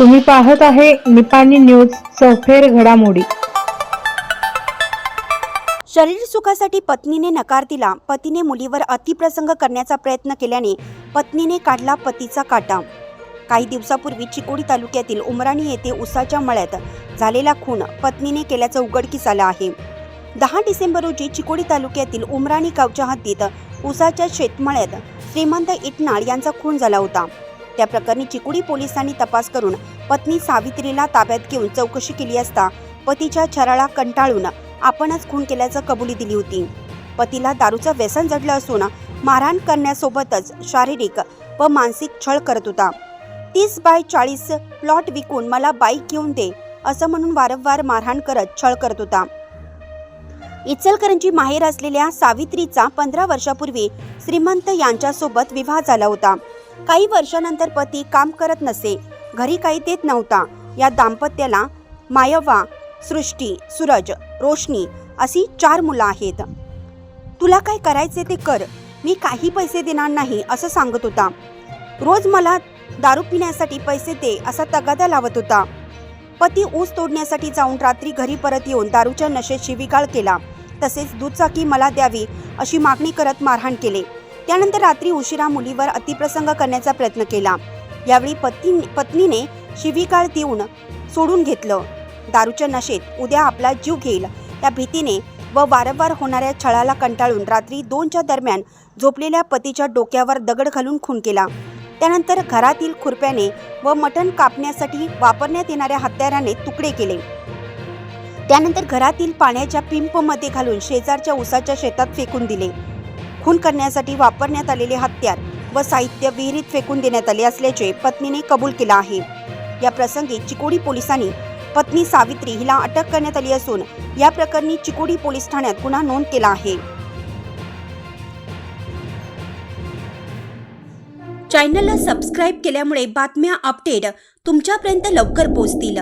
तुम्ही पाहत आहे निपाणी न्यूज सफेर घडामोडी. शरीर सुखासाठी पत्नीने नकार दिला. पतीने मुलीवर अतिप्रसंग करण्याचा प्रयत्न केल्याने पत्नीने काढला पतीचा काटा. काही दिवसापूर्वी चिकोडी तालुक्यातील उमराणी येथे उसाच्या मळ्यात झालेला खून पत्नीने केल्याचं उघडकीस आलं आहे. दहा डिसेंबर रोजी चिकोडी तालुक्यातील उमराणी गावच्या हद्दीत उसाच्या शेतमळ्यात श्रीमंत इटनाळ यांचा खून झाला होता. त्या प्रकरणी चिकुडी पोलिसांनी तपास करून पत्नी सावित्रीला ताब्यात घेऊन चौकशी केली असता पतीच्या छराळा कंटाळून आपणच खून केल्याचं कबुली दिली होती. पतीला दारूचं व्यसन जडलं असून मारहाण करण्यासोबतच शारीरिक व मानसिक छळ करत होता. तीस बाय चाळीस प्लॉट विकून मला बाईक घेऊन दे असं म्हणून वारंवार मारहाण करत छळ करत होता. इचलकरंजी माहेर असलेल्या सावित्रीचा पंधरा वर्षापूर्वी श्रीमंत यांच्यासोबत विवाह झाला होता. काही वर्षानंतर पती काम करत नसे घरी काही देत नव्हता. या दाम्पत्याला मायवा सृष्टी सूरज रोशनी अशी चार मुलं आहेत. तुला काय करायचे ते कर. मी काही पैसे देणार नाही असं सांगत होता. रोज मला दारू पिण्यासाठी पैसे दे असा तगादा लावत होता. पती ऊस तोडण्यासाठी जाऊन रात्री घरी परत येऊन दारूच्या नशेत शिवीगाळ केला. तसेच दुचाकी मला द्यावी अशी मागणी करत मारहाण केले. त्यानंतर रात्री उशिरा मुलीवर अतिप्रसंग करण्याचा प्रयत्न केला. यावेळी पत्नी पत्नीने शिविकार देऊन सोडून घेतलं. दारूच्या नशेत उद्या आपला जीव घेईल. या भीतीने व वारंवार होणाऱ्या छळाला कंटाळून रात्री दोनच्या दरम्यान झोपलेल्या पतीच्या डोक्यावर दगड घालून खून केला. त्यानंतर घरातील खुरप्याने व मटण कापण्यासाठी वापरण्यात येणाऱ्या हत्याराने तुकडे केले. त्यानंतर घरातील पाण्याच्या पिंपमध्ये घालून शेजारच्या उसाच्या शेतात फेकून दिले. खून करण्यासाठी वापरण्यात आलेले हत्यार व साहित्य विहिरीत फेकून देण्यात आले असल्याचे पत्नीने कबूल केला आहे. या प्रसंगी चिकोडी पोलिसांनी पत्नी सावित्री हिला अटक करण्यात आली असून या प्रकरणी चिकोडी पोलीस ठाण्यात गुन्हा नोंद केला आहे. चॅनलला सबस्क्राईब केल्यामुळे बातम्या अपडेट तुमच्यापर्यंत लवकर पोहोचतील.